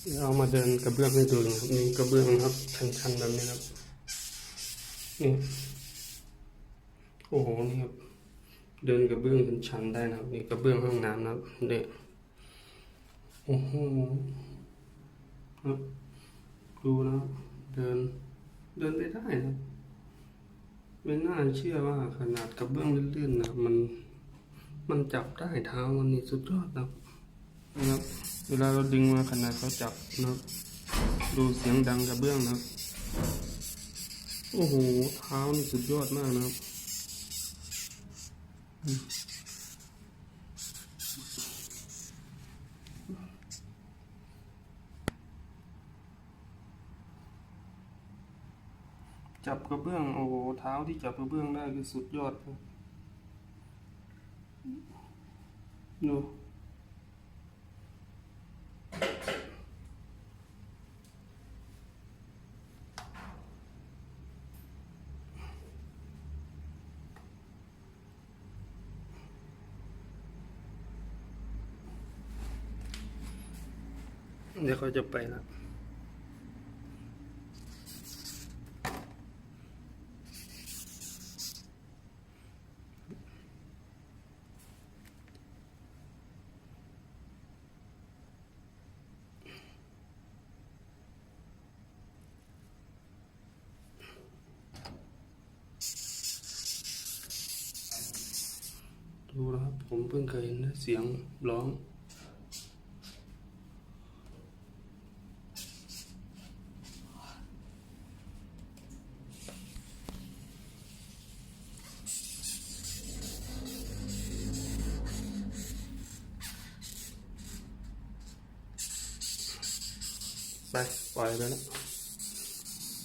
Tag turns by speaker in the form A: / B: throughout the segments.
A: เอามาเดินกระเบื้องให้ดูนะครับนี่กระเบื้องนะครับ ชันๆแบบนี้ครับนี่โอ้โหนี่ครับ เดินกระเบื้องเป็นชันได้นะครับนี่กระเบื้องห้องน้ำนะครับนี่โอ้โหครับดูนะครับเดิน เดินไปได้นะไม่น่าเชื่อว่าขนาดกระเบื้องลื่นๆนะมัน มันจับได้เท้ามันนี่สุดยอดนะครับ นะครับเวลาเราดึงมาขนาดเขาจับนะครับ ดูเสียงดังกระเบื้องนะครับ โอ้โหเท้านี่สุดยอดมากนะครับจับกระเบื้องโอ้โหเท้าที่จับกระเบื้องได้คือสุดยอดครับดู เดี๋ย วเขาจะไปแล้วดูนะครับ ผมเพิ่งเคยเห็นเสียงร้อง ไป ปล่อยไปแล้ว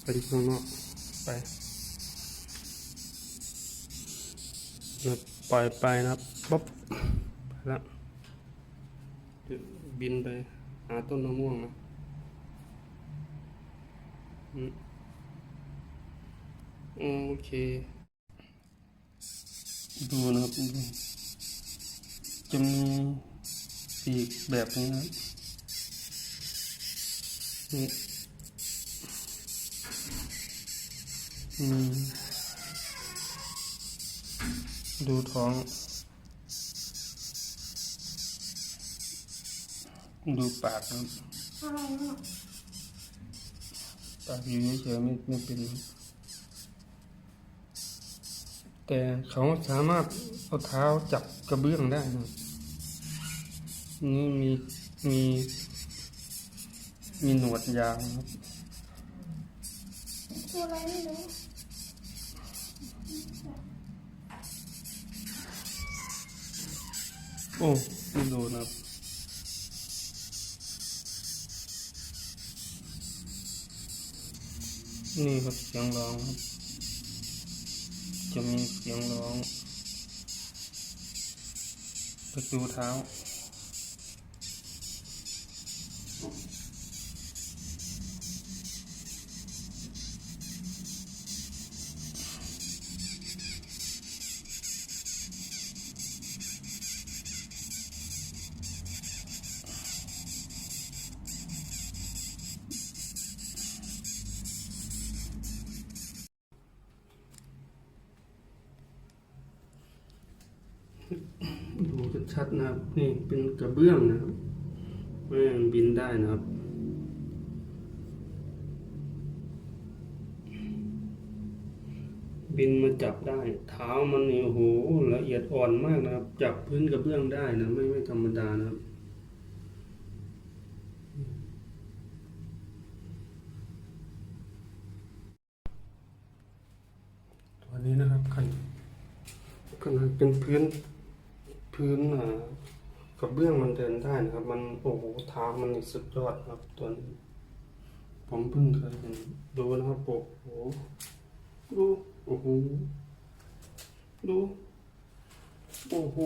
A: ไปที่ข้างนอก ไปนะครับ ปล่อยไปนะครับป๊อบไปแล้วบินไปหาต้นมะม่วงนะโอเค ดูนะครับดูจะมีปีกแบบนี้นะนี่อืม ดูท้อง ดูปากครับปากอยู่เฉยๆไม่ไม่เป็น แต่เขาสามารถเอาเท้าจับกระเบื้องได้นะนี่มีมีมีหนวดยาวครับ
B: ตัวอะไรไม่รู้
A: โอ้ไม่โดนครับนี่ครับเสียงร้องครับ จะมีเสียงร้องประตูเท้า ดูชัดๆนะครับ นี่เป็นกระเบื้องนะครับแม่งบินได้นะครับบินมาจับได้ เท้ามันนี่โอ้โหละเอียดอ่อนมากนะครับ จับพื้นกระเบื้องได้นะ ไม่ไม่ธรรมดานะครับ ตัวนี้นะครับคันขนาดเป็นพื้น พื้นกระเบื้องมันเดินได้นะครับ มันโอ้โหเท้ามันสุดยอดครับตัวนี้ผมเพิ่งเคยเห็นดูนะครับโอ้โหดูโอ้โหดูโอ้โห